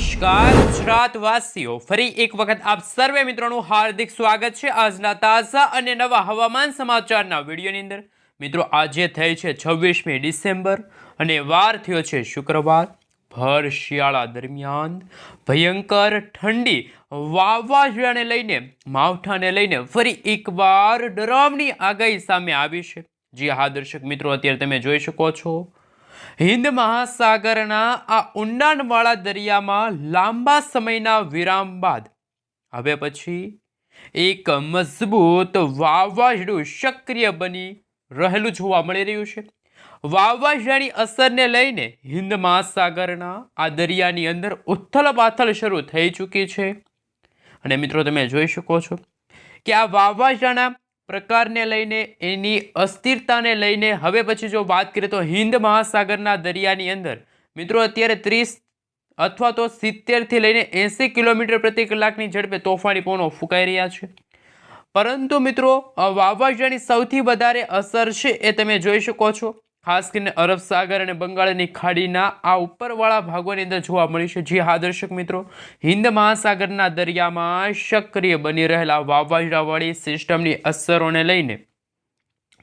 નમસ્કાર ગુજરાત વાસીઓ ફરી એક વખત આપ સર્વે મિત્રોનું હાર્દિક સ્વાગત છે આજના તાજા અને નવા હવામાન સમાચારના વિડીયોની અંદર. મિત્રો, આજે થઈ છે છવ્વીસમી ડિસેમ્બર અને વાર થયો છે શુક્રવાર. ભર શિયાળા દરમિયાન ભયંકર ઠંડી વાવાઝોડાને લઈને, માવઠાને લઈને ફરી એકવાર ડરામણી આગાહી સામે આવી છે. જી હા, દર્શક મિત્રો, અત્યારે તમે જોઈ શકો છો હિન્દ મહાસાગરના આ ઊંડાણવાળા દરિયામાં લાંબા સમયના વિરામ બાદ. હવે પછી એક મજબૂત વાવાઝોડું સક્રિય બની રહેલું જોવા મળી રહ્યું છે. વાવાઝોડાની અસરને લઈને હિન્દ મહાસાગરના આ દરિયાની અંદર ઉથલ પાથલ શરૂ થઈ ચૂકી છે. અને મિત્રો, તમે જોઈ શકો છો કે આ વાવાઝોડાના પ્રકારને લઈને, એની અસ્થિરતાને લઈને. હવે પછી જો વાત કરીએ તો હિન્દ મહાસાગરના દરિયાની અંદર. મિત્રો, અત્યારે ત્રીસ અથવા તો સિત્તેરથી લઈને એંસી કિલોમીટર પ્રતિ કલાકની ઝડપે તોફાની પવનો ફૂંકાઈ રહ્યા છે. પરંતુ મિત્રો વાવાઝોડાની સૌથી વધારે અસર છે એ તમે જોઈ શકો છો. ખાસ કરીને અરબ સાગર અને બંગાળની ખાડીના આ ઉપરવાળા ભાગોની અંદર જોવા મળી છે. જી હા, દર્શક મિત્રો, હિન્દ મહાસાગરના દરિયામાં સક્રિય બની રહેલા વાવાઝોડાવાળી સિસ્ટમની અસરોને લઈને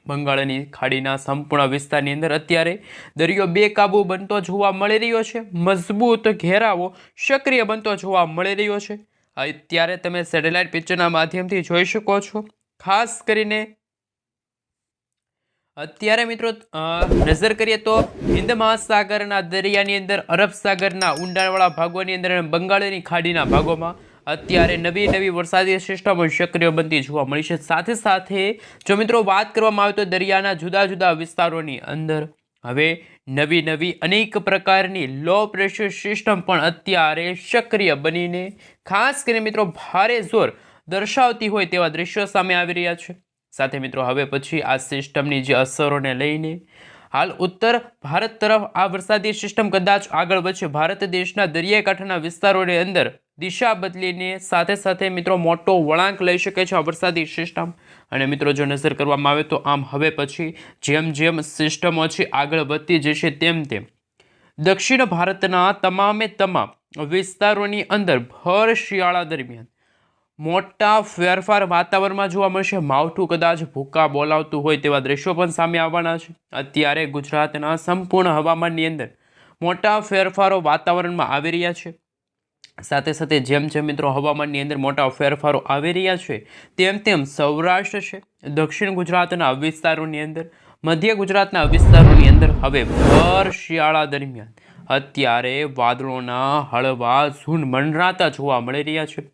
બંગાળની ખાડીના સંપૂર્ણ વિસ્તારની અંદર અત્યારે દરિયો બેકાબૂ બનતો જોવા મળી રહ્યો છે. મજબૂત ઘેરાવો સક્રિય બનતો જોવા મળી રહ્યો છે. અત્યારે તમે સેટેલાઇટ પિક્ચરના માધ્યમથી જોઈ શકો છો. ખાસ કરીને અત્યારે મિત્રો નજર કરીએ તો હિન્દ મહાસાગરના દરિયાની અંદર, અરબ સાગરના ઊંડાણવાળા ભાગોની અંદર અને બંગાળની ખાડીના ભાગોમાં અત્યારે નવી નવી વરસાદી સિસ્ટમો સક્રિય બનતી જોવા મળી છે. સાથે સાથે જો મિત્રો વાત કરવામાં આવે તો દરિયાના જુદા જુદા વિસ્તારોની અંદર હવે નવી નવી અનેક પ્રકારની લો પ્રેશર સિસ્ટમ પણ અત્યારે સક્રિય બનીને, ખાસ કરીને મિત્રો, ભારે જોર દર્શાવતી હોય તેવા દ્રશ્યો સામે આવી રહ્યા છે. સાથે મિત્રો, હવે પછી આ સિસ્ટમની જે અસરોને લઈને હાલ ઉત્તર ભારત તરફ આ વરસાદી સિસ્ટમ કદાચ આગળ વધશે. ભારત દેશના દરિયાકાંઠાના વિસ્તારોની અંદર દિશા બદલીને સાથે સાથે મિત્રો મોટો વળાંક લઈ શકે છે આ વરસાદી સિસ્ટમ અને મિત્રો, જો નજર કરવામાં આવે તો આમ હવે પછી જેમ જેમ સિસ્ટમો છે આગળ વધતી જશે તેમ તેમ દક્ષિણ ભારતના તમામે તમામ વિસ્તારોની અંદર ભર શિયાળા દરમિયાન મોટા ફેરફાર વાતાવરણમાં જોવા મળશે. માવઠું કદાચ ભૂકા બોલાવતું હોય તેવા દ્રશ્યો પણ સામે આવવાના છે. અત્યારે ગુજરાતના સંપૂર્ણ હવામાનની અંદર મોટા ફેરફારો વાતાવરણમાં આવી રહ્યા છે. સાથે સાથે જેમ જેમ મિત્રો હવામાનની અંદર મોટા ફેરફારો આવી રહ્યા છે, તેમ તેમ સૌરાષ્ટ્ર છે, દક્ષિણ ગુજરાતના વિસ્તારોની અંદર, મધ્ય ગુજરાતના વિસ્તારોની અંદર હવે ભર શિયાળા દરમિયાન અત્યારે વાદળોના હળવા ઝૂંડ મંડરાતા જોવા મળી રહ્યા છે.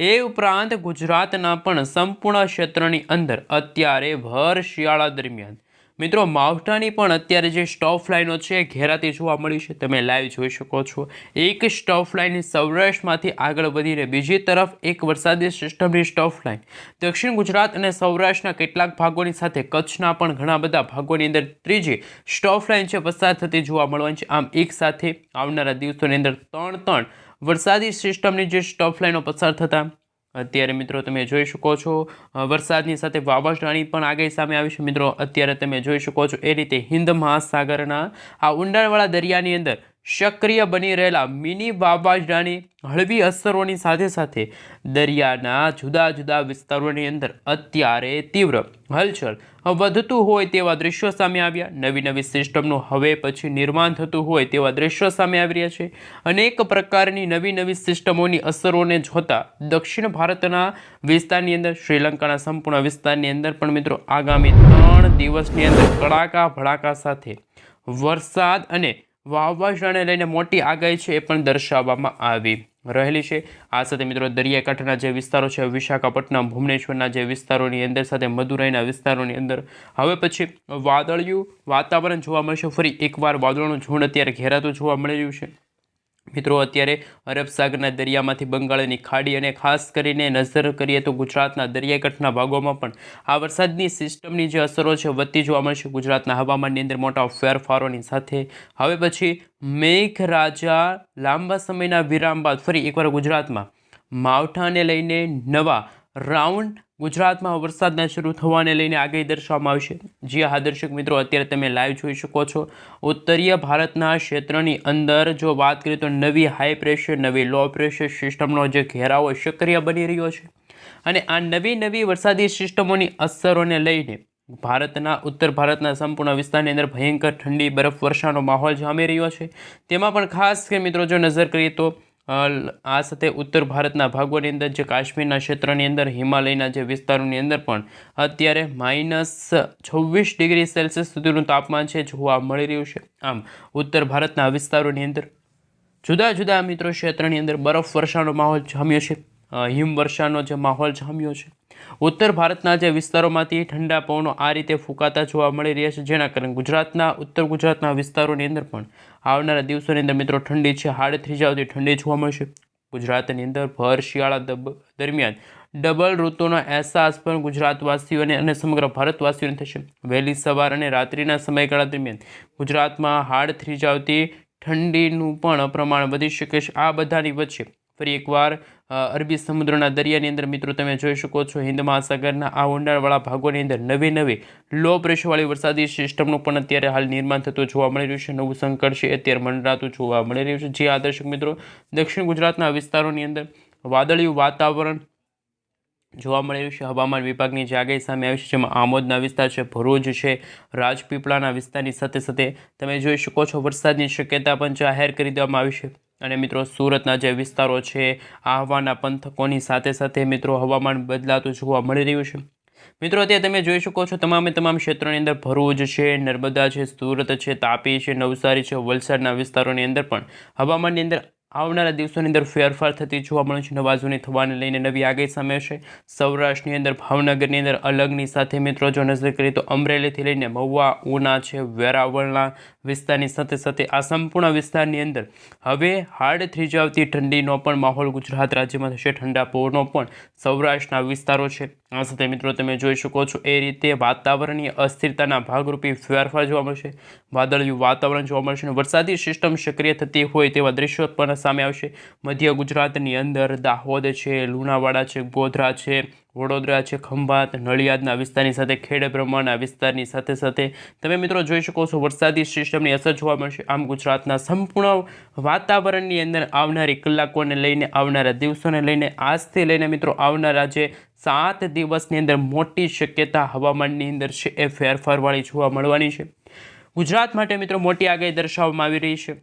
એ ઉપરાંત ગુજરાતના પણ સંપૂર્ણ ક્ષેત્રની અંદર અત્યારે ભર શિયાળા દરમિયાન. મિત્રો, માવઠાની પણ અત્યારે જે સ્ટોફ લાઇનો છે, ઘેરાતી જોવા મળી છે, તમે લાઈવ જોઈ શકો છો. એક સ્ટોફ લાઇન સૌરાષ્ટ્રમાંથી આગળ વધીને બીજી તરફ એક વરસાદી સિસ્ટમની સ્ટોફ લાઇન દક્ષિણ ગુજરાત અને સૌરાષ્ટ્રના કેટલાક ભાગોની સાથે કચ્છના પણ ઘણા બધા ભાગોની અંદર ત્રીજી સ્ટોફ લાઇન છે, પસાર થતી જોવા મળવાની છે. આમ એક સાથે આવનારા દિવસોની અંદર ત્રણ ત્રણ વરસાદી સિસ્ટમની જે સ્ટફ લાઈનો પસાર થતા, અત્યારે મિત્રો તમે જોઈ શકો છો વરસાદની સાથે વાવાઝોડાની પણ આગાહી સામે આવી છે. મિત્રો, અત્યારે તમે જોઈ શકો છો એ રીતે હિન્દ મહાસાગરના આ ઊંડાણવાળા દરિયાની અંદર સક્રિય બની રહેલા મિની વાવાઝોડાની હળવી અસરોની સાથે સાથે દરિયાના જુદા જુદા વિસ્તારોની અંદર અત્યારે તીવ્ર હલચલ વધતું હોય તેવા દ્રશ્યો સામે આવ્યા. નવી નવી સિસ્ટમનું હવે પછી નિર્માણ થતું હોય તેવા દ્રશ્યો સામે આવી રહ્યા છે. અનેક પ્રકારની નવી નવી સિસ્ટમોની અસરોને જોતા દક્ષિણ ભારતના વિસ્તારની અંદર, શ્રીલંકાના સંપૂર્ણ વિસ્તારની અંદર પણ મિત્રો આગામી ત્રણ દિવસની અંદર કડાકા ભડાકા સાથે વરસાદ અને વાવાઝોડાને લઈને મોટી આગાહી છે એ પણ દર્શાવવામાં આવી રહેલી છે. આ સાથે મિત્રો દરિયાકાંઠાના જે વિસ્તારો છે, વિશાખાપટ્ટનમ, ભુવનેશ્વરના જે વિસ્તારોની અંદર સાથે મદુરાઈના વિસ્તારોની અંદર. હવે પછી વાદળિયું વાતાવરણ જોવા મળશે. ફરી એકવાર વાદળોનું ઝુંડ અત્યારે ઘેરાતું જોવા મળી રહ્યું છે. મિત્રો, અત્યારે અરબ સાગરના દરિયામાંથી બંગાળની ખાડી અને ખાસ કરીને નજર કરીએ તો ગુજરાતના દરિયાકાંઠના ભાગોમાં પણ આ વરસાદની સિસ્ટમની જે અસરો છે, વધતી જોવા મળશે ગુજરાતના હવામાનની અંદર મોટા ફેરફારોની સાથે હવે પછી મેઘરાજા લાંબા સમયના વિરામ બાદ ફરી એકવાર ગુજરાતમાં માવઠાને લઈને નવા રાઉન્ડ ગુજરાતમાં વરસાદના શરૂ થવાને લઈને આગાહી દર્શાવવામાં આવશે જી હા, દર્શક મિત્રો, અત્યારે તમે લાઈવ જોઈ શકો છો. ઉત્તરીય ભારતના ક્ષેત્રની અંદર જો વાત કરીએ તો નવી હાઈ પ્રેશર નવી લો પ્રેશર સિસ્ટમનો જે ઘેરાવો સક્રિય બની રહ્યો છે. અને આ નવી નવી વરસાદી સિસ્ટમોની અસરોને લઈને ભારતના, ઉત્તર ભારતના સંપૂર્ણ વિસ્તારની અંદર ભયંકર ઠંડી, બરફ વર્ષાનો માહોલ જામી રહ્યો છે. તેમાં પણ ખાસ કે મિત્રો, જો નજર કરીએ તો આ સાથે ઉત્તર ભારતના ભાગોની અંદર જે કાશ્મીરના ક્ષેત્રની અંદર, હિમાલયના જે વિસ્તારોની અંદર પણ અત્યારે માઇનસ છવ્વીસ ડિગ્રી સેલ્સિયસ સુધીનું તાપમાન છે, જોવા મળી રહ્યું છે. આમ, ઉત્તર ભારતના વિસ્તારોની અંદર જુદા જુદા મિત્રો ક્ષેત્રની અંદર બરફ વર્ષાનો માહોલ જામ્યો છે. હિમવર્ષાનો જે માહોલ જામ્યો છે. ઉત્તર ભારતના જે વિસ્તારોમાંથી ઠંડા પવનો આ રીતે ફૂંકાતા જોવા મળી રહ્યા છે જેના કારણે ગુજરાતના, ઉત્તર ગુજરાતના વિસ્તારોની અંદર પણ આવનારા દિવસોની અંદર મિત્રો ઠંડી છે, હાડ જાવતી ઠંડી જોવા મળશે ગુજરાતની અંદર ભર શિયાળા દરમિયાન ડબલ ઋતુનો અહેસાસ પણ ગુજરાતવાસીઓને અને સમગ્ર ભારતવાસીઓને થશે. વહેલી સવાર અને રાત્રિના સમયગાળા દરમિયાન ગુજરાતમાં હાડ થ્રીજાવતી ઠંડીનું પણ પ્રમાણ વધી શકે છે. આ બધાની વચ્ચે ફરી એકવાર અરબી સમુદ્રના દરિયાની અંદર મિત્રો તમે જોઈ શકો છો હિન્દ મહાસાગરના આ ઊંડાણવાળા ભાગોની અંદર નવી નવી લો પ્રેશરવાળી વરસાદી સિસ્ટમનું પણ અત્યારે હાલ નિર્માણ થતું જોવા મળી રહ્યું છે. નવું સંકટ છે, અત્યારે મંડરાતું જોવા મળી રહ્યું છે. જે આ દર્શક મિત્રો, દક્ષિણ ગુજરાતના વિસ્તારોની અંદર વાદળિયું વાતાવરણ જોવા મળી રહ્યું છે. હવામાન વિભાગની જે આગાહી સામે આવી છે, જેમાં આમોદના વિસ્તાર છે, ભરૂચ છે, રાજપીપળાના વિસ્તારની સાથે સાથે તમે જોઈ શકો છો વરસાદની શક્યતા પણ જાહેર કરી દેવામાં આવી છે. અને મિત્રો, સુરતના જે વિસ્તારો છે આહવાના પંથકોની સાથે સાથે મિત્રો, હવામાન બદલાતું જોવા મળી રહ્યું છે. મિત્રો, અત્યારે તમે જોઈ શકો છો, તમામે તમામ ક્ષેત્રોની અંદર ભરૂચ છે, નર્મદા છે, સુરત છે, તાપી છે, નવસારી છે, વલસાડના વિસ્તારોની અંદર પણ હવામાનની અંદર આવનારા દિવસોની અંદર ફેરફાર થતી જોવા મળે છે. નવા જૂની થવાને લઈને નવી આગાહી સામે છે. સૌરાષ્ટ્રની અંદર, ભાવનગરની અંદર અલગની સાથે મિત્રો જો નજર કરીએ તો અમરેલીથી લઈને મહુવા, ઉના છે, વેરાવળના વિસ્તારની સાથે સાથે આ સંપૂર્ણ વિસ્તારની અંદર હવે હાડ થ્રીજાવતી ઠંડીનો પણ માહોલ ગુજરાત રાજ્યમાં થશે. ઠંડા પવનો પણ સૌરાષ્ટ્રના વિસ્તારો છે. આ સાથે મિત્રો તમે જોઈ શકો છો, એ રીતે વાતાવરણીય અસ્થિરતાના ભાગરૂપી ફેરફાર જોવા મળશે. વાદળિયું વાતાવરણ જોવા મળશે અને વરસાદી સિસ્ટમ સક્રિય થતી હોય તેવા દ્રશ્યો પણ સામે આવશે. મધ્ય ગુજરાતની અંદર દાહોદ છે, લુણાવાડા છે, ગોધરા છે, વડોદરા છે, ખંભાત, નડિયાદના વિસ્તારની સાથે ખેડ બ્રહ્માના વિસ્તારની સાથે સાથે તમે મિત્રો જોઈ શકો છો વરસાદી સિસ્ટમની અસર જોવા મળશે. આમ ગુજરાતના સંપૂર્ણ વાતાવરણની અંદર આવનારી કલાકોને લઈને, આવનારા દિવસોને લઈને, આજથી લઈને મિત્રો આવનારા જે સાત દિવસની અંદર મોટી શક્યતા હવામાનની અંદર છે એ ફેરફારવાળી જોવા મળવાની છે. ગુજરાત માટે મિત્રો મોટી આગાહી દર્શાવવામાં આવી રહી છે.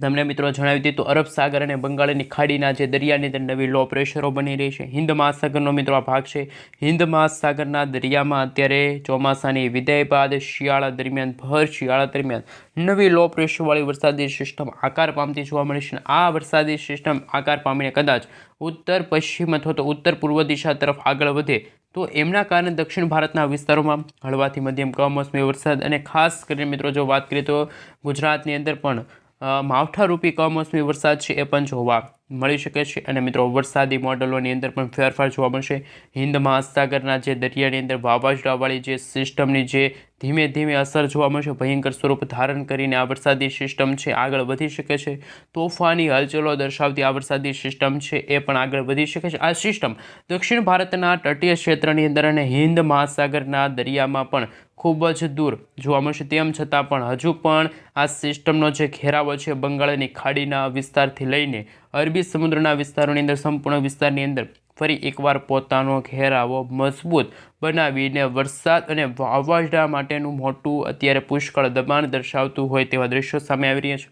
તમને મિત્રો જણાવી દીધું અરબ સાગર અને બંગાળની ખાડીના જે દરિયાની અંદર નવી લો પ્રેશરો બની રહી છે. હિન્દ મહાસાગરનો મિત્રો આ ભાગ છે. હિન્દ મહાસાગરના દરિયામાં અત્યારે ચોમાસાની વિદાય બાદ શિયાળા દરમિયાન, ભર શિયાળા દરમિયાન નવી લો પ્રેશરવાળી વરસાદી સિસ્ટમ આકાર પામતી જોવા મળે છે આ વરસાદી સિસ્ટમ આકાર પામીને કદાચ ઉત્તર, પશ્ચિમ અથવા તો ઉત્તર પૂર્વ દિશા તરફ આગળ વધે તો એમના કારણે દક્ષિણ ભારતના વિસ્તારોમાં હળવાથી મધ્યમ કમોસમી વરસાદ અને ખાસ કરીને મિત્રો જો વાત કરીએ તો ગુજરાતની અંદર પણ માવઠારૂપી કમોસમી વરસાદ છે એ પણ જોવા મળી શકે છે. અને મિત્રો, વરસાદી મોડલોની અંદર પણ ફેરફાર જોવા મળશે. હિન્દ મહાસાગરના જે દરિયાની અંદર વાવાઝોડાવાળી જે સિસ્ટમની જે ધીમે ધીમે અસર જોવા મળશે, ભયંકર સ્વરૂપ ધારણ કરીને આ વરસાદી સિસ્ટમ છે, આગળ વધી શકે છે. તોફાની હલચલો દર્શાવતી આ વરસાદી સિસ્ટમ છે, એ પણ આગળ વધી શકે છે. આ સિસ્ટમ દક્ષિણ ભારતના તટીય ક્ષેત્રની અંદર અને હિન્દ મહાસાગરના દરિયામાં પણ ખૂબ જ દૂર જોવા મળશે. તેમ છતાં પણ હજુ પણ આ સિસ્ટમનો જે ઘેરાવો છે, બંગાળની ખાડીના વિસ્તારથી લઈને અરબી સમુદ્રના વિસ્તારોની અંદર, સંપૂર્ણ વિસ્તારની અંદર ફરી એકવાર પોતાનો ઘેરાવો મજબૂત બનાવીને વરસાદ અને વાવાઝોડા માટેનું મોટું અત્યારે પુષ્કળ દબાણ દર્શાવતું હોય તેવા દ્રશ્યો સામે આવી રહ્યા છે.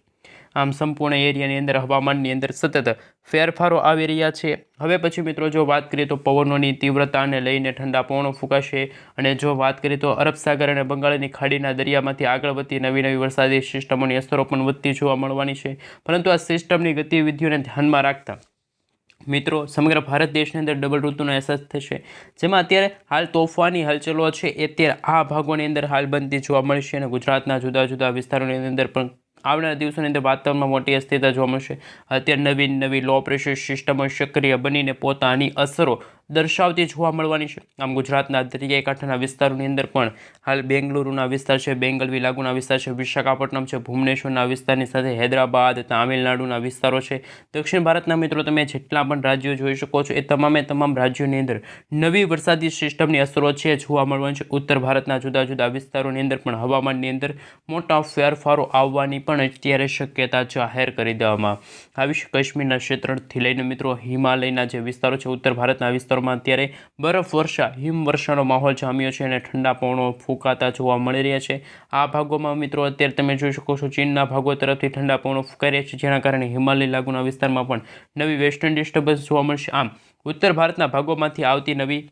આમ સંપૂર્ણ એરિયાની અંદર, હવામાનની અંદર સતત ફેરફારો આવી રહ્યા છે. હવે પછી મિત્રો જો વાત કરીએ તો પવનોની તીવ્રતાને લઈને ઠંડા પવનો ફૂંકાશે અને જો વાત કરીએ તો અરબ સાગર અને બંગાળની ખાડીના દરિયામાંથી આગળ વધતી નવી નવી વરસાદી સિસ્ટમોની અસરો પણ વધતી જોવા મળવાની છે. પરંતુ આ સિસ્ટમની ગતિવિધિઓને ધ્યાનમાં રાખતા મિત્રો સમગ્ર ભારત દેશની અંદર ડબલ ઋતુનો અહેસાસ થશે. જેમાં અત્યારે હાલ તોફાની હલચલો છે અત્યારે આ ભાગોની અંદર હાલ બનતી જોવા મળશે અને ગુજરાતના જુદા જુદા વિસ્તારોની અંદર પણ આવનારા દિવસોની અંદર વાતાવરણમાં મોટી અસ્થિરતા જોવા મળશે. અત્યારે નવી નવી લો પ્રેશર સિસ્ટમો સક્રિય બનીને પોતાની અસરો દર્શાવતી જોવા મળવાની છે. આમ ગુજરાતના દરિયાઈકાંઠાના વિસ્તારોની અંદર પણ હાલ બેંગલુરુના વિસ્તાર છે, બેંગલવી લાગુના વિસ્તાર છે, વિશાખાપટ્ટનમ છે, ભુવનેશ્વરના વિસ્તારની સાથે હૈદરાબાદ, તામિલનાડુના વિસ્તારો છે. દક્ષિણ ભારતના મિત્રો તમે જેટલા પણ રાજ્યો જોઈ શકો છો, એ તમામે તમામ રાજ્યોની અંદર નવી વરસાદી સિસ્ટમની અસરો છે જોવા મળવાની છે. ઉત્તર ભારતના જુદા જુદા વિસ્તારોની અંદર પણ હવામાનની અંદર મોટા ફેરફારો આવવાની પણ અત્યારે શક્યતા જાહેર કરી દેવામાં આવી છે. કાશ્મીરના ક્ષેત્રથી લઈને મિત્રો હિમાલયના જે વિસ્તારો છે, ઉત્તર ભારતના વિસ્તારોમાં અત્યારે બરફ વર્ષા હિમવર્ષાનો માહોલ જામ્યો છે અને ઠંડા પવનો ફૂંકાતા જોવા મળી રહ્યા છે. આ ભાગોમાં મિત્રો અત્યારે તમે જોઈ શકો છો ચીનના ભાગો તરફથી ઠંડા પવનો ફૂંકાઈ રહ્યા છે, જેના કારણે હિમાલય લાગુના વિસ્તારમાં પણ નવી વેસ્ટર્ન ડિસ્ટર્બન્સ જોવા મળશે. આમ, ઉત્તર ભારતના ભાગોમાંથી આવતી નવી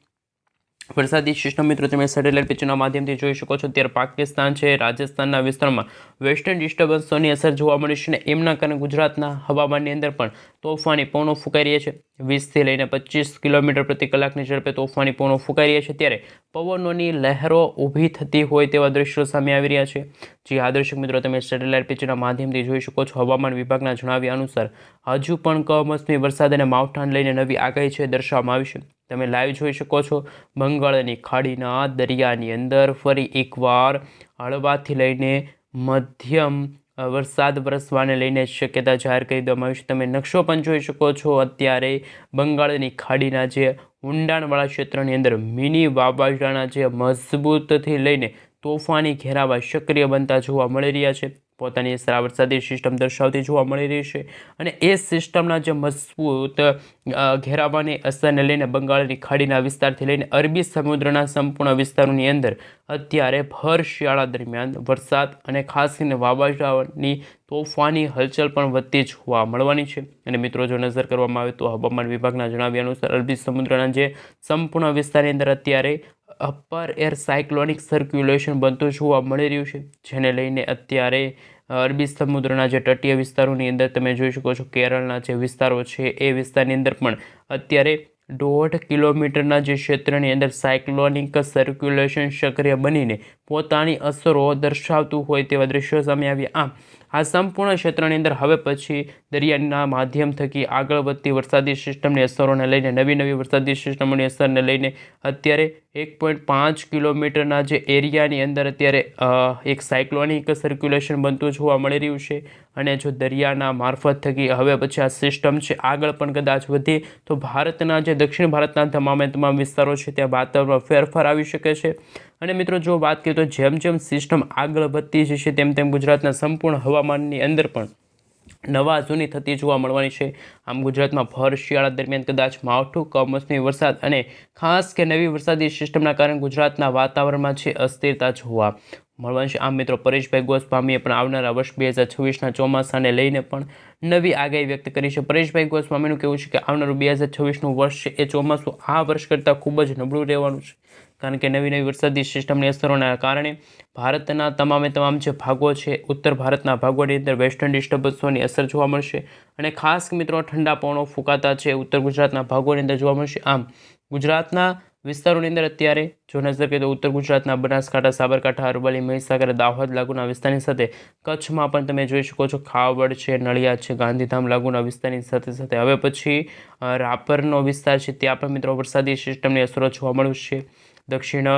વરસાદી સિસ્ટમ મિત્રો તમે સેટેલાઇટ પિક્ચરના માધ્યમથી જોઈ શકો છો. ત્યારે પાકિસ્તાન છે, રાજસ્થાનના વિસ્તારમાં વેસ્ટર્ન ડિસ્ટર્બન્સોની અસર જોવા મળી છે અને એમના કારણે ગુજરાતના હવામાનની અંદર પણ તોફાની પવનો ફૂંકાઈ રહ્યા છે. વીસથી લઈને પચીસ કિલોમીટર પ્રતિ કલાકની ઝડપે તોફાની પવનો ફૂંકાઈ રહ્યા છે. ત્યારે પવનોની લહેરો ઊભી થતી હોય તેવા દ્રશ્યો સામે આવી રહ્યા છે. જે આ દર્શક મિત્રો, તમે સેટેલાઇટ પિક્ચરના માધ્યમથી જોઈ શકો છો. હવામાન વિભાગના જણાવ્યા અનુસાર, હજુ પણ કમોસમી વરસાદ અને માવઠાને લઈને નવી આગાહી છે દર્શાવવામાં આવી છે. તમે લાઈવ જોઈ શકો છો. બંગાળની ખાડીના દરિયાની અંદર ફરી એકવાર હળવાથી લઈને મધ્યમ વરસાદ વરસવાને લઈને શક્યતા જાહેર કરી દેવામાં આવી છે. તમે નકશો પણ જોઈ શકો છો. અત્યારે બંગાળની ખાડીના જે ઊંડાણવાળા ક્ષેત્રની અંદર મિની વાવાઝોડાના જે મજબૂતથી લઈને તોફાની ઘેરાવા સક્રિય બનતા જોવા મળી રહ્યા છે. પોતાની અસર વરસાદી સિસ્ટમ દર્શાવતી જોવા મળી રહી છે. અને એ સિસ્ટમના જે મજબૂત ઘેરાવાની અસરને લઈને બંગાળની ખાડીના વિસ્તારથી લઈને અરબી સમુદ્રના સંપૂર્ણ વિસ્તારોની અંદર અત્યારે ભર શિયાળા દરમિયાન વરસાદ અને ખાસ કરીને વાવાઝોડાની તોફાની હલચલ પણ વધતી જોવા મળવાની છે. અને મિત્રો, જો નજર કરવામાં આવે તો હવામાન વિભાગના જણાવ્યા અનુસાર અરબી સમુદ્રના જે સંપૂર્ણ વિસ્તારની અંદર અત્યારે અપર એર સાયક્લોનિક સર્ક્યુલેશન બનતું જોવા મળી રહ્યું છે. જેને લઈને અત્યારે અરબી સમુદ્રના જે તટીય વિસ્તારોની અંદર તમે જોઈ શકો છો, કેરળના જે વિસ્તારો છે, એ વિસ્તારની અંદર પણ અત્યારે દોઢ કિલોમીટરના જે ક્ષેત્રની અંદર સાયક્લોનિક સર્ક્યુલેશન સક્રિય બનીને પોતાની અસરો દર્શાવતું હોય તેવા દ્રશ્યો સામે આવ્યા. આમ આ સંપૂર્ણ ક્ષેત્રની અંદર હવે પછી દરિયાના માધ્યમ થકી આગળ વધતી વરસાદી સિસ્ટમની અસરોને લઈને, નવી નવી વરસાદી સિસ્ટમોની અસરને લઈને અત્યારે એક પોઈન્ટ પાંચ કિલોમીટરના જે એરિયાની અંદર અત્યારે એક સાયક્લોનિક સર્ક્યુલેશન બનતું જોવા મળી રહ્યું છે. અને જો દરિયાના મારફત થકી હવે પછી આ સિસ્ટમ છે, આગળ પણ કદાચ વધે તો ભારતના જે દક્ષિણ ભારતના તમામે તમામ વિસ્તારો છે, ત્યાં વાતાવરણમાં ફેરફાર આવી શકે છે. અને મિત્રો, જો વાત કરીએ તો જેમ જેમ સિસ્ટમ આગળ વધતી જશે, તેમ તેમ ગુજરાતના સંપૂર્ણ હવામાનની અંદર પણ નવા જૂની થતી જોવા મળવાની છે. આમ ગુજરાતમાં ભર શિયાળા દરમિયાન કદાચ માવઠું, કમોસમી વરસાદ અને ખાસ કે નવી વરસાદી સિસ્ટમના કારણે ગુજરાતના વાતાવરણમાં છે અસ્થિરતા જોવા મળવાની છે. આમ મિત્રો, પરેશભાઈ ગોસ્વામીએ પણ આવનારા વર્ષ બે હજાર છવ્વીસના ચોમાસાને લઈને પણ નવી આગાહી વ્યક્ત કરી છે. પરેશભાઈ ગોસ્વામીનું કહેવું છે કે આવનારું બે હજાર છવ્વીસનું વર્ષ છે એ ચોમાસું આ વર્ષ કરતાં ખૂબ જ નબળું રહેવાનું છે. કારણ કે નવી નવી વરસાદી સિસ્ટમની અસરોના કારણે ભારતના તમામે તમામ જે ભાગો છે, ઉત્તર ભારતના ભાગોની અંદર વેસ્ટર્ન ડિસ્ટર્બન્સોની અસર જોવા મળશે અને ખાસ મિત્રો ઠંડા પવનો ફૂંકાતા છે, ઉત્તર ગુજરાતના ભાગોની અંદર જોવા મળશે. આમ, ગુજરાતના વિસ્તારોની અંદર અત્યારે જો નજર કરીએ તો ઉત્તર ગુજરાતના બનાસકાંઠા, સાબરકાંઠા, અરવલ્લી, મહીસાગર, દાહોદ લાગુના વિસ્તારની સાથે કચ્છમાં પણ તમે જોઈ શકો છો ખાવડ છે, નળિયા છે, ગાંધીધામ લાગુના વિસ્તારની સાથે સાથે. હવે પછી રાપરનો વિસ્તાર છે, ત્યાં પણ મિત્રો વરસાદી સિસ્ટમની અસરો જોવા મળશે. દક્ષિણ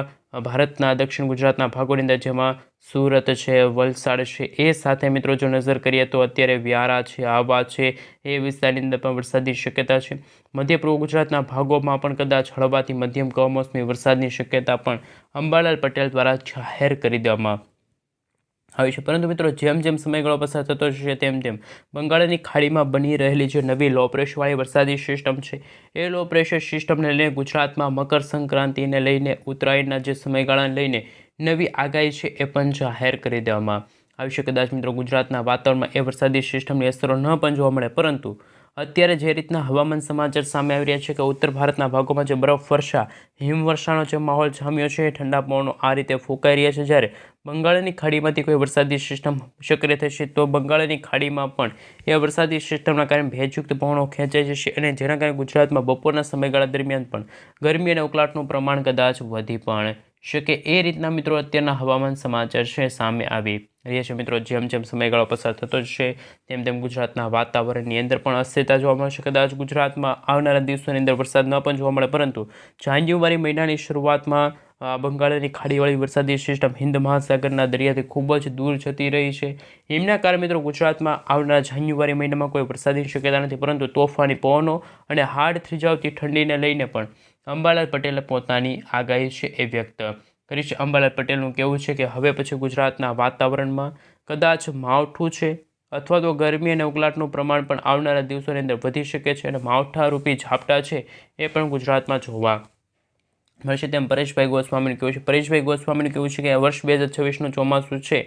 ભારતના દક્ષિણ ગુજરાતના ભાગોની અંદર જેમાં સુરત છે, વલસાડ છે, એ સાથે મિત્રો જો નજર કરીએ તો અત્યારે વ્યારા છે આવા છે, એ વિસ્તારની અંદર પણ વરસાદની શક્યતા છે. મધ્ય પૂર્વ ગુજરાતના ભાગોમાં પણ કદાચ હળવાથી મધ્યમ કમોસમી વરસાદની શક્યતા પણ અંબાલાલ પટેલ દ્વારા જાહેર કરી દેવામાં આવી છે. પરંતુ મિત્રો, જેમ જેમ સમયગાળો પસાર થતો જશે, તેમ તેમ બંગાળની ખાડીમાં બની રહેલી જે નવી લો પ્રેશરવાળી વરસાદી સિસ્ટમ છે, એ લો પ્રેશર સિસ્ટમને લઈને ગુજરાતમાં મકર સંક્રાંતિને લઈને, ઉત્તરાયણના જે સમયગાળાને લઈને નવી આગાહી છે, એ પણ જાહેર કરી દેવામાં આવી છે. કદાચ મિત્રો, ગુજરાતના વાતાવરણમાં એ વરસાદી સિસ્ટમની અસરો ન પણ જોવા મળે, પરંતુ અત્યારે જે રીતના હવામાન સમાચાર સામે આવી રહ્યા છે કે ઉત્તર ભારતના ભાગોમાં જે બરફ વર્ષા, હિમવર્ષાનો જે માહોલ જામ્યો છે, ઠંડા પવનો આ રીતે ફૂંકાઈ રહ્યા છે જ્યારે બંગાળની ખાડીમાંથી કોઈ વરસાદી સિસ્ટમ સક્રિય થશે તો બંગાળની ખાડીમાં પણ એ વરસાદી સિસ્ટમના કારણે ભેજયુક્ત પવનો ખેંચાઈ જશે અને જેના કારણે ગુજરાતમાં બપોરના સમયગાળા દરમિયાન પણ ગરમી અને ઉકળાટનું પ્રમાણ કદાચ વધી પણ શકે એ રીતના મિત્રો અત્યારના હવામાન સમાચાર છે સામે આવી રહ્યા છે. મિત્રો જેમ જેમ સમયગાળો પસાર થતો જશે, તેમ તેમ ગુજરાતના વાતાવરણની અંદર પણ અસ્થિરતા જોવા મળશે. કદાચ ગુજરાતમાં આવનારા દિવસોની અંદર વરસાદ ન પણ જોવા મળે, પરંતુ જાન્યુઆરી મહિનાની શરૂઆતમાં બંગાળની ખાડીવાળી વરસાદી સિસ્ટમ હિન્દ મહાસાગરના દરિયાથી ખૂબ જ દૂર જતી રહી છે. એમના કારણે મિત્રો ગુજરાતમાં આવનારા જાન્યુઆરી મહિનામાં કોઈ વરસાદની શક્યતા નથી, પરંતુ તોફાની પવનો અને હાડ થીજાવતી ઠંડીને લઈને પણ અંબાલાલ પટેલે પોતાની આગાહી છે એ વ્યક્ત કરી છે. અંબાલાલ પટેલનું કહેવું છે કે હવે પછી ગુજરાતના વાતાવરણમાં કદાચ માવઠું છે અથવા તો ગરમી અને ઉકળાટનું પ્રમાણ પણ આવનારા દિવસોની અંદર વધી શકે છે અને માવઠારૂપી ઝાપટા છે એ પણ ગુજરાતમાં જોવા મળશે. તેમ પરેશભાઈ ગોસ્વામીનું કહેવું છે. પરેશભાઈ ગોસ્વામીનું કહેવું છે કે વર્ષ બે હજાર છવ્વીસનું ચોમાસું છે.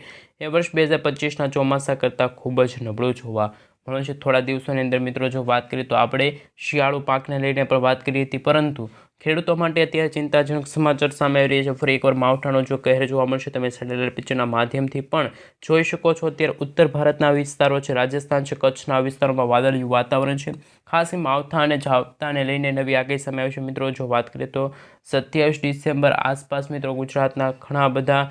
એ વર્ષ બે હજાર પચીસના ચોમાસા કરતાં ખૂબ જ નબળું જોવા મળે છે. થોડા દિવસોની અંદર મિત્રો, જો વાત કરીએ તો આપણે શિયાળુ પાકને લઈને પણ વાત કરી હતી, પરંતુ ખેડૂતો માટે અત્યારે ચિંતાજનક સમાચાર સામે આવી રહ્યા છે. ફરી એકવાર માવઠાનો જો કહેર જોવા મળશે, તમે સેટેલાઇટ પિક્ચરના માધ્યમથી પણ જોઈ શકો છો. અત્યારે ઉત્તર ભારતના વિસ્તારો છે, રાજસ્થાન છે, કચ્છના વિસ્તારોમાં વાદળિયું વાતાવરણ છે. ખાસ એ માવઠા અને ઝાપટાને લઈને નવી આગાહી સામે આવી છે. મિત્રો, જો વાત કરીએ તો સત્યાવીસ ડિસેમ્બર આસપાસ મિત્રો ગુજરાતના ઘણા બધા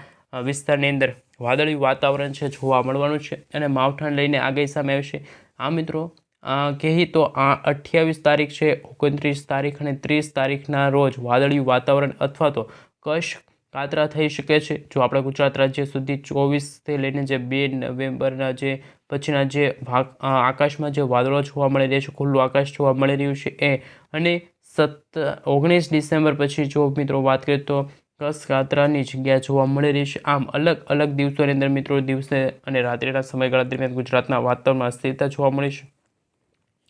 વિસ્તારની અંદર વાદળિયું વાતાવરણ છે, જોવા મળવાનું છે અને માવઠાને લઈને આગાહી સામે આવશે આ મિત્રો અ, કહીએ તો આ અઠ્યાવીસ તારીખ છે ઓગણત્રીસ તારીખ અને ત્રીસ તારીખના રોજ વાદળિયું વાતાવરણ અથવા તો કશ કાતરા થઈ શકે છે. જો આપણા ગુજરાત રાજ્ય સુધી ચોવીસથી લઈને જે બે નવેમ્બરના જે પછીના જે ભાગ આકાશમાં જે વાદળો જોવા મળી રહ્યા છે ખુલ્લું આકાશ જોવા મળી રહ્યું છે એ અને સત ઓગણીસ ડિસેમ્બર પછી જો મિત્રો વાત કરીએ તો કસ કાતરાની જગ્યા જોવા મળી રહી છે. આમ અલગ અલગ દિવસોની અંદર મિત્રો દિવસે અને રાત્રિના સમયગાળા દરમિયાન ગુજરાતના વાતાવરણમાં અસ્થિરતા જોવા મળી છે.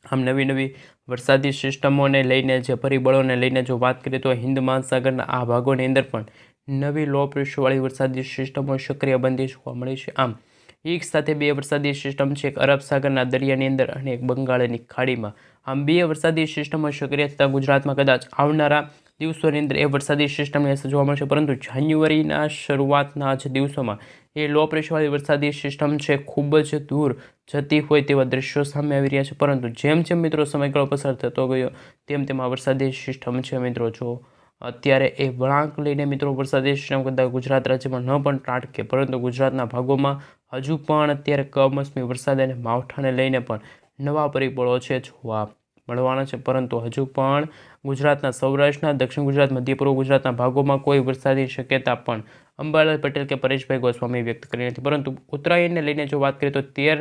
આમ નવી નવી વરસાદી સિસ્ટમોને લઈને જે પરિબળોને લઈને જો વાત કરીએ તો હિન્દ મહાસાગરના આ ભાગોની અંદર પણ નવી લો પ્રેશરવાળી વરસાદી સિસ્ટમો સક્રિય બનતી જોવા મળી છે. આમ એક સાથે બે વરસાદી સિસ્ટમ છે, એક અરબ સાગરના દરિયાની અંદર અને એક બંગાળની ખાડીમાં. આમ બે વરસાદી સિસ્ટમો સક્રિય થતાં ગુજરાતમાં કદાચ આવનારા દિવસોની અંદર એ વરસાદી સિસ્ટમની અસર જોવા મળશે. પરંતુ જાન્યુઆરીના શરૂઆતના જ દિવસોમાં એ લો પ્રેશરવાળી વરસાદી સિસ્ટમ છે, ખૂબ જ દૂર જતી હોય તેવા દ્રશ્યો સામે આવી રહ્યા છે. પરંતુ જેમ જેમ મિત્રો સમયગાળો પસાર થતો ગયો, તેમ તેમ આ વરસાદી સિસ્ટમ છે મિત્રો. જો અત્યારે એ વળાંક લઈને મિત્રો વરસાદી સિસ્ટમ કદાચ ગુજરાત રાજ્યમાં ન પણ ત્રાટકે, પરંતુ ગુજરાતના ભાગોમાં હજુ પણ અત્યારે કમોસમી વરસાદ અને માવઠાને લઈને પણ નવા પરિબળો છે જોવા મળવાના છે. પરંતુ હજુ પણ ગુજરાતના સૌરાષ્ટ્રના, દક્ષિણ ગુજરાત, મધ્યપૂર્વ ગુજરાતના ભાગોમાં કોઈ વરસાદની શક્યતા પણ અંબાલાલ પટેલ કે પરેશભાઈ ગોસ્વામી વ્યક્ત કરી નથી. પરંતુ ઉત્તરાયણને લઈને જો વાત કરીએ તો તેર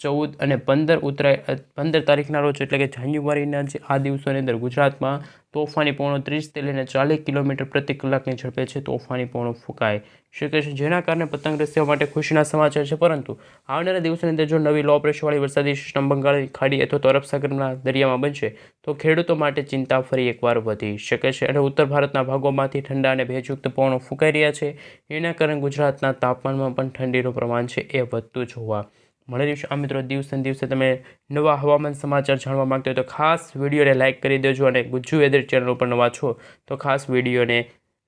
ચૌદ અને પંદર ઉત્તરાય પંદર તારીખના રોજ, એટલે કે જાન્યુઆરીના જે આ દિવસોની અંદર ગુજરાતમાં તોફાની પહોણો ત્રીસથી લઈને ચાલીસ કિલોમીટર પ્રતિ કલાકની ઝડપે છે, તોફાની પહોણો ફૂંકાય. શકે છે? જેના કારણે પતંગ રસીઓ માટે ખુશીના સમાચાર છે, પરંતુ આવનારા દિવસોની અંદર જો નવી લો પ્રેશરવાળી વરસાદી સિસ્ટમ બંગાળની ખાડી અથવા તો અરબ દરિયામાં બનશે, તો ખેડૂતો માટે ચિંતા ફરી એકવાર વધી શકે છે. અને ઉત્તર ભારતના ભાગોમાંથી ઠંડા અને ભેજયુક્ત પહોણો ફૂંકાઈ રહ્યા છે. એના કારણે ગુજરાતના તાપમાનમાં પણ ઠંડીનું પ્રમાણ છે એ વધતું જોવા મળી રહ્યું છે. આ મિત્રો દિવસે દિવસે તમે નવા હવામાન સમાચાર જાણવા માંગતા હોય તો ખાસ વિડીયોને લાઇક કરી દેજો અને ગુજ્જુ વેધર ચેનલ ઉપર નવા છો તો ખાસ વિડીયોને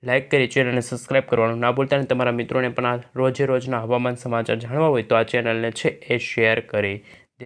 લાઇક કરી ચેનલને સબસ્ક્રાઇબ કરવાનું ના ભૂલતા અને તમારા મિત્રોને પણ આ રોજે રોજના હવામાન સમાચાર જાણવા હોય તો આ ચેનલને છે એ શેર કરી